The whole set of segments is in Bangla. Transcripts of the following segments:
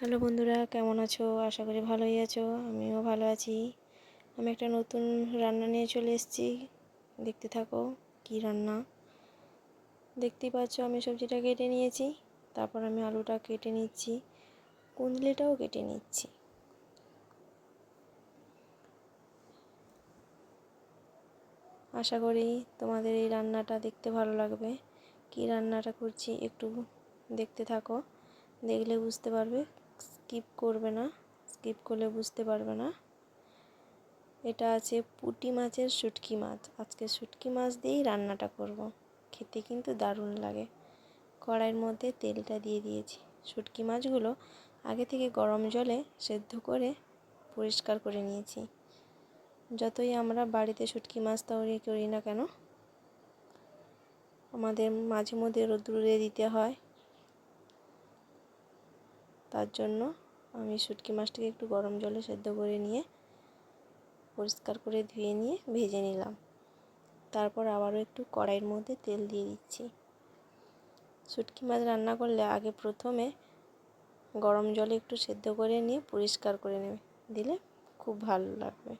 হ্যালো বন্ধুরা, কেমন আছো? আশা করি ভালোই আছো। আমিও ভালো আছি। আমি একটা নতুন রান্না নিয়ে চলে এসেছি। দেখতে থাকো, কি রান্না। দেখতেই পাচ্ছ, আমি সবজিটা কেটে নিয়েছি। তারপর আমি আলুটা কেটে নিচ্ছি। কুন্দলিটাও কেটে নিচ্ছি। আশা করি তোমাদের এই রান্নাটা দেখতে ভালো লাগবে। কি রান্নাটা করছি একটু দেখতে থাকো, দেখলে বুঝতে পারবে। স্কিপ করবে না স্কিপ করলে বুঝতে পারবে না। এটা আছে পুটি মাছের শুটকি মাছ। আজকে শুটকি মাছ দিয়েই রান্নাটা করব। খেতে কিন্তু দারুণ লাগে। কড়াইয়ের মধ্যে তেলটা দিয়ে দিয়েছি। শুটকি মাছগুলো আগে থেকে গরম জলে সেদ্ধ করে পরিষ্কার করে নিয়েছি। যতই আমরা বাড়িতে শুটকি মাছ তৈরি করি না কেন, আমাদের মাঝে মধ্যে রোদ্দুরে দিতে হয়। তার জন্য আমি শুটকি মাছটাকে একটু গরম জলে সেদ্ধ করে নিয়ে পরিষ্কার করে ধুয়ে নিয়ে ভেজে নিলাম। তারপর আবারও একটু কড়াইয়ের মধ্যে তেল দিয়ে দিচ্ছি। শুটকি মাছ রান্না করলে আগে প্রথমে গরম জলে একটু সেদ্ধ করে নিয়ে পরিষ্কার করে নেবে। দিলে খুব ভালো লাগবে।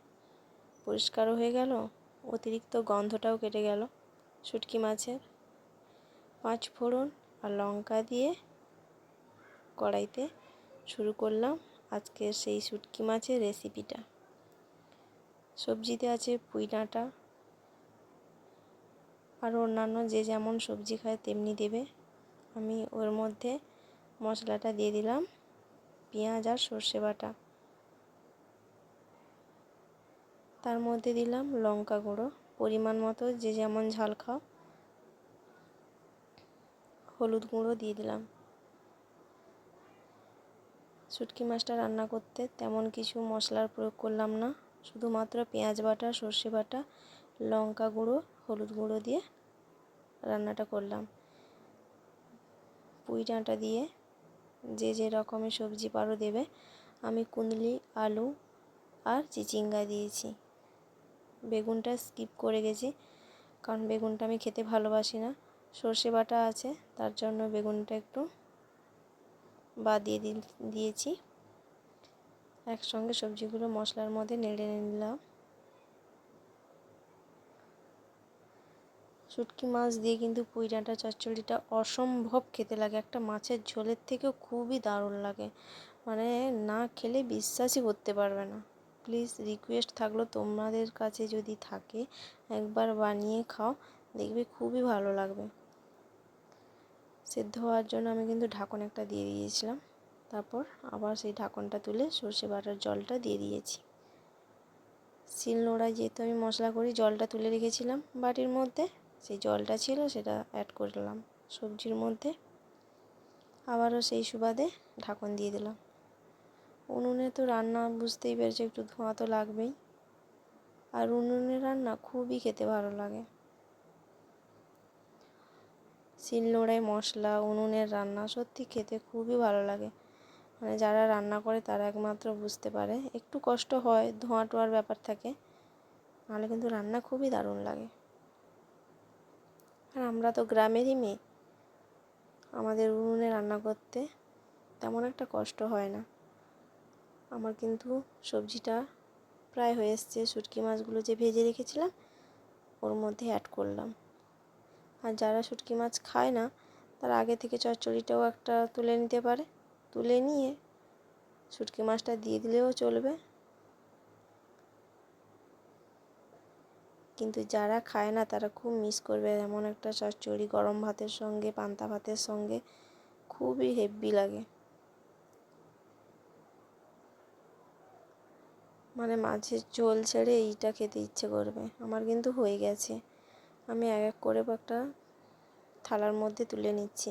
পরিষ্কারও হয়ে গেল, অতিরিক্ত গন্ধটাও কেটে গেল। শুটকি মাছের পাঁচ ফোড়ন আর লঙ্কা দিয়ে কড়াইতে শুরু করলাম আজকে সেই শুটকি মাছের রেসিপিটা। সবজিতে আছে পুঁই ডাঁটা। আর অন্যান্য যে যেমন সবজি খায় তেমনি দেবে। আমি ওর মধ্যে মশলাটা দিয়ে দিলাম, পেঁয়াজ আর সর্ষে বাটা। তার মধ্যে দিলাম লঙ্কা গুঁড়ো। পরিমাণ মতো যে যেমন ঝাল খাও, হলুদ গুঁড়ো দিয়ে দিলাম। শুটকি মাছটা রান্না করতে তেমন কিছু মশলার প্রয়োগ করলাম না। শুধুমাত্র পেঁয়াজ বাটা, সর্ষে বাটা, লঙ্কা গুঁড়ো, হলুদ গুঁড়ো দিয়ে রান্নাটা করলাম। পুঁই ডাঁটা দিয়ে যে যে রকমের সবজি পারো দেবে, আমি কুন্দলি আলু আর চিচিঙ্গা দিয়েছি। বেগুনটা স্কিপ করে গেছি, কারণ বেগুনটা আমি খেতে ভালোবাসি না। সর্ষে বাটা আছে, তার জন্য বেগুনটা একটু বা দিয়ে দিয়েছি। একসঙ্গে সবজিগুলো মশলার মধ্যে নেড়ে নিলাম। শুটকি মাছ দিয়ে কিন্তু পুঁই ডাঁটা চচ্চড়িটা অসম্ভব খেতে লাগে। একটা মাছের ঝোলের থেকেও খুবই দারুণ লাগে। মানে না খেলে বিশ্বাসই করতে পারবে না। প্লিজ রিকোয়েস্ট থাকল তোমাদের কাছে যদি থাকে, একবার বানিয়ে খাও, দেখবে খুবই ভালো লাগবে। সেদ্ধ হওয়ার জন্য আমি কিন্তু ঢাকন একটা দিয়ে দিয়েছিলাম। তারপর আবার সেই ঢাকনটা তুলে সর্ষে বাটার জলটা দিয়ে দিয়েছি। শিল নোড়ায় যেহেতু আমি মশলা করি, জলটা তুলে রেখেছিলাম বাটির মধ্যে। সেই জলটা ছিল সেটা অ্যাড করলাম সবজির মধ্যে। আবারও সেই সুবাদে ঢাকন দিয়ে দিলাম। উনুনে তো রান্না বুঝতেই পেরেছি, একটু ধোঁয়া তো লাগবেই। আর উনুনে রান্না খুবই খেতে ভালো লাগে। শিলনোড়ায় মশলা, উনুনের রান্না সত্যি খেতে খুবই ভালো লাগে। মানে যারা রান্না করে তারা একমাত্র বুঝতে পারে। একটু কষ্ট হয়, ধোঁয়া টোয়ার ব্যাপার থাকে, নাহলে কিন্তু রান্না খুবই দারুণ লাগে। আর আমরা তো গ্রামেরই মেয়ে। আমাদের উনুনে রান্না করতে তেমন একটা কষ্ট হয় না। আমার কিন্তু সবজিটা প্রায় হয়ে এসছে। শুটকি মাছগুলো যে ভেজে রেখেছিলাম, ওর মধ্যে অ্যাড করলাম। আর যারা শুটকি মাছ খায় না, তারা আগে থেকে চচ্চড়িটাও একটা তুলে নিতে পারে। তুলে নিয়ে শুটকি মাছটা দিয়ে দিলেও চলবে। কিন্তু যারা খায় না, তারা খুব মিস করবে এমন একটা চচ্চড়ি গরম ভাতের সঙ্গে, পান্তা ভাতের সঙ্গে। খুবই হেভি লাগে। মানে মাছের ঝোল ছেড়ে এইটা খেতে ইচ্ছে করবে। আমার কিন্তু হয়ে গেছে। আমি এক এক করে একটা থালার মধ্যে তুলে নিচ্ছি।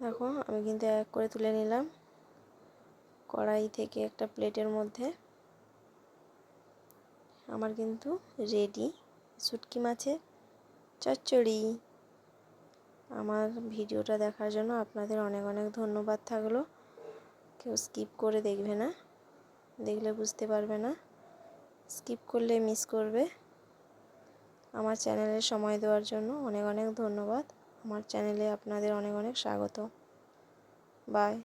দেখো, আমি কিন্তু এক করে তুলে নিলাম। কড়াই থেকে একটা প্লেটের মধ্যে। আমার কিন্তু রেডি শুটকি মাছের চচ্চড়ি। আমার ভিডিওটা দেখার জন্য আপনাদের অনেক অনেক ধন্যবাদ থাকল। কেউ স্কিপ করে দেখবে না। দেখলে বুঝতে পারবে না। স্কিপ করলে মিস করবে। আমার চ্যানেলে সময় দেওয়ার জন্য অনেক অনেক ধন্যবাদ। আমার চ্যানেলে আপনাদের অনেক অনেক স্বাগত। বাই।